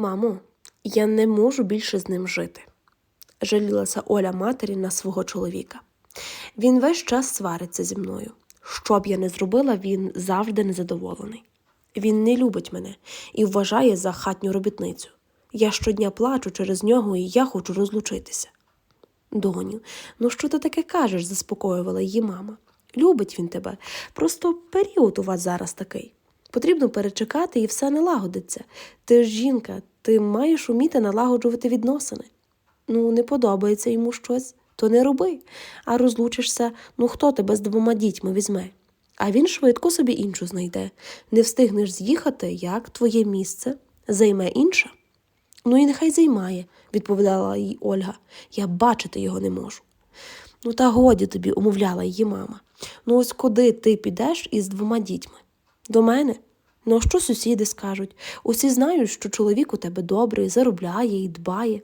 Мамо, я не можу більше з ним жити, жалілася Оля матері на свого чоловіка. Він весь час свариться зі мною. Що б я не зробила, він завжди незадоволений. Він не любить мене і вважає за хатню робітницю. Я щодня плачу через нього, і я хочу розлучитися. Доню, ну що ти таке кажеш? заспокоювала її мама. Любить він тебе. Просто період у вас зараз такий. Потрібно перечекати і все налагодиться. Ти ж жінка, ти маєш уміти налагоджувати відносини. Ну, не подобається йому щось, то не роби. А розлучишся, ну хто тебе з двома дітьми візьме? А він швидко собі іншу знайде. Не встигнеш з'їхати, як твоє місце займе інша. Ну і нехай займає, відповідала їй Ольга. Я бачити його не можу. Ну, та годі тобі, умовляла її мама. Ну, ось куди ти підеш із двома дітьми? До мене? Ну, що сусіди скажуть? Усі знають, що чоловік у тебе добрий, заробляє і дбає.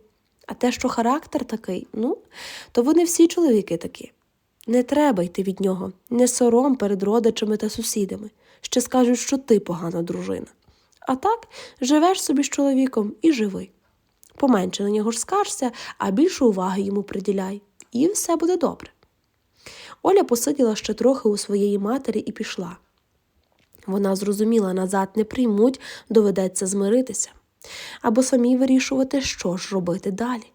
А те, що характер такий, ну, то вони всі чоловіки такі. Не треба йти від нього, не сором перед родичами та сусідами. Ще скажуть, що ти погана дружина. А так живеш собі з чоловіком і живи. Поменше на нього ж скаржся, а більше уваги йому приділяй, і все буде добре. Оля посиділа ще трохи у своєї матері і пішла. Вона зрозуміла, назад не приймуть, доведеться змиритися. Або самі вирішувати, що ж робити далі.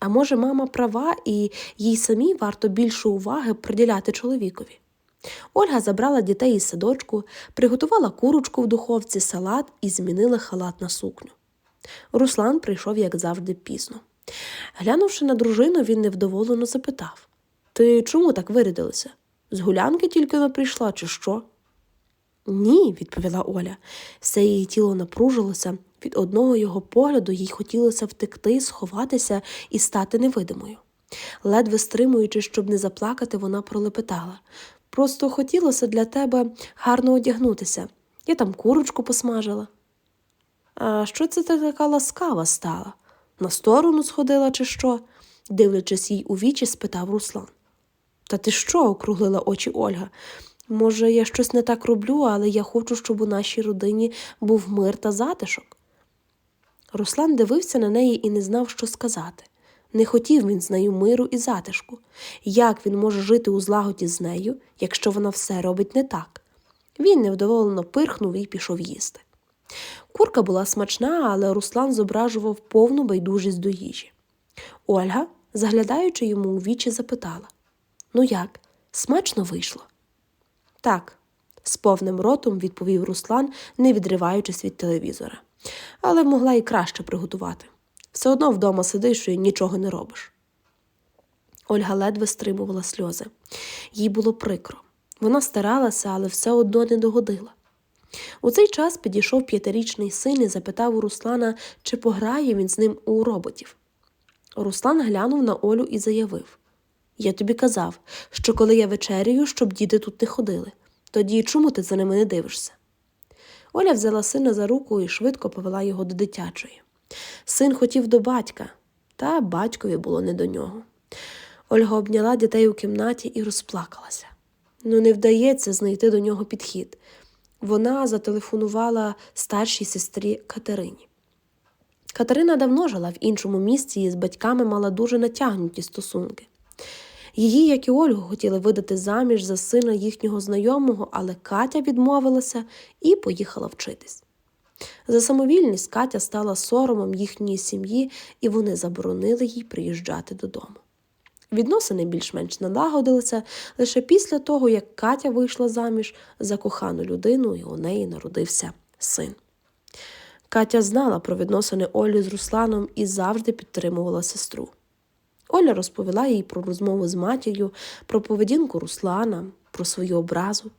А може, мама права, і їй самій варто більше уваги приділяти чоловікові. Ольга забрала дітей із садочку, приготувала курочку в духовці, салат і змінила халат на сукню. Руслан прийшов, як завжди, пізно. Глянувши на дружину, він невдоволено запитав Ти чому так вирядилася? З гулянки тільки не прийшла, чи що? Ні, відповіла Оля. Все її тіло напружилося. Від одного його погляду їй хотілося втекти, сховатися і стати невидимою. Ледве стримуючи, щоб не заплакати, вона пролепетала. Просто хотілося для тебе гарно одягнутися. Я там курочку посмажила. А що це ти така ласкава стала? На сторону сходила, чи що? дивлячись їй у вічі, спитав Руслан. Та ти що? округлила очі Ольга. Може, я щось не так роблю, але я хочу, щоб у нашій родині був мир та затишок. Руслан дивився на неї і не знав, що сказати. Не хотів він з нею миру і затишку. Як він може жити у злагоді з нею, якщо вона все робить не так? Він невдоволено пирхнув і пішов їсти. Курка була смачна, але Руслан зображував повну байдужість до їжі. Ольга, заглядаючи йому у вічі, запитала Ну як, смачно вийшло? Так, з повним ротом відповів Руслан, не відриваючись від телевізора. Але могла і краще приготувати. Все одно вдома сидиш і нічого не робиш. Ольга ледве стримувала сльози. Їй було прикро. Вона старалася, але все одно не догодила. У цей час підійшов п'ятирічний син і запитав у Руслана, чи пограє він з ним у роботів. Руслан глянув на Олю і заявив Я тобі казав, що коли я вечерюю, щоб діти тут не ходили. Тоді чому ти за ними не дивишся? Оля взяла сина за руку і швидко повела його до дитячої. Син хотів до батька, та батькові було не до нього. Ольга обняла дітей у кімнаті і розплакалася. Ну, не вдається знайти до нього підхід. Вона зателефонувала старшій сестрі Катерині. Катерина давно жила в іншому місці і з батьками мала дуже натягнуті стосунки. Її, як і Ольгу, хотіли видати заміж за сина їхнього знайомого, але Катя відмовилася і поїхала вчитись. За самовільність Катя стала соромом їхньої сім'ї, і вони заборонили їй приїжджати додому. Відносини більш-менш налагодилися лише після того, як Катя вийшла заміж за кохану людину, і у неї народився син. Катя знала про відносини Олі з Русланом і завжди підтримувала сестру. Оля розповіла їй про розмову з матір'ю, про поведінку Руслана, про свою образу.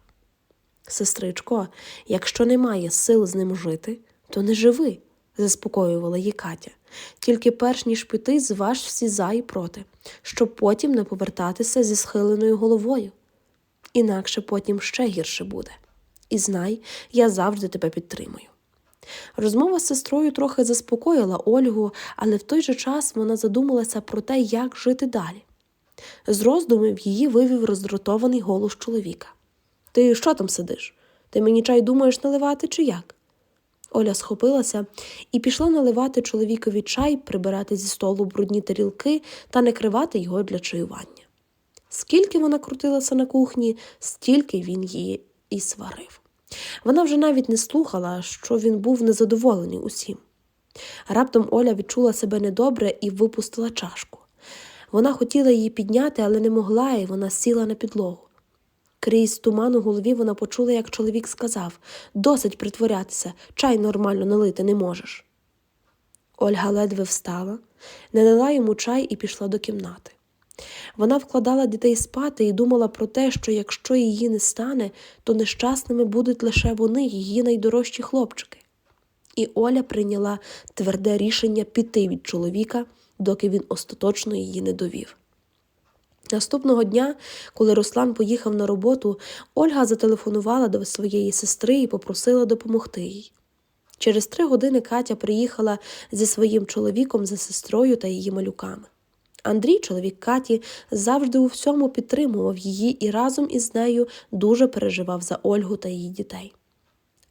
Сестричко, якщо немає сил з ним жити, то не живи, заспокоювала її Катя. Тільки перш ніж піти, зваж всі за і проти, щоб потім не повертатися зі схиленою головою. Інакше потім ще гірше буде. І знай, я завжди тебе підтримую. Розмова з сестрою трохи заспокоїла Ольгу, але в той же час вона задумалася про те, як жити далі. З роздумів її вивів роздратований голос чоловіка. Ти що там сидиш? Ти мені чай думаєш наливати чи як? Оля схопилася і пішла наливати чоловікові чай, прибирати зі столу брудні тарілки та накривати його для чаювання. Скільки вона крутилася на кухні, стільки він її і сварив. Вона вже навіть не слухала, що він був незадоволений усім. Раптом Оля відчула себе недобре і випустила чашку. Вона хотіла її підняти, але не могла, і вона сіла на підлогу. Крізь туман у голові вона почула, як чоловік сказав досить притворятися, чай нормально налити не можеш. Ольга ледве встала, налила йому чай і пішла до кімнати. Вона вкладала дітей спати і думала про те, що якщо її не стане, то нещасними будуть лише вони, її найдорожчі хлопчики. І Оля прийняла тверде рішення піти від чоловіка, доки він остаточно її не довів. Наступного дня, коли Руслан поїхав на роботу, Ольга зателефонувала до своєї сестри і попросила допомогти їй. Через три години Катя приїхала зі своїм чоловіком за сестрою та її малюками. Андрій, чоловік Каті, завжди у всьому підтримував її і разом із нею дуже переживав за Ольгу та її дітей.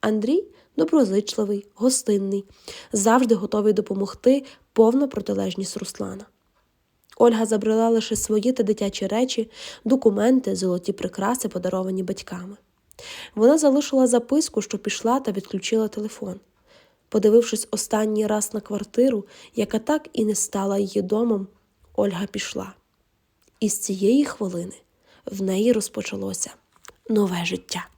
Андрій доброзичливий, гостинний, завжди готовий допомогти, повна протилежність Руслана. Ольга забрала лише свої та дитячі речі, документи, золоті прикраси, подаровані батьками. Вона залишила записку, що пішла та відключила телефон. Подивившись останній раз на квартиру, яка так і не стала її домом, Ольга пішла. І з цієї хвилини в неї розпочалося нове життя.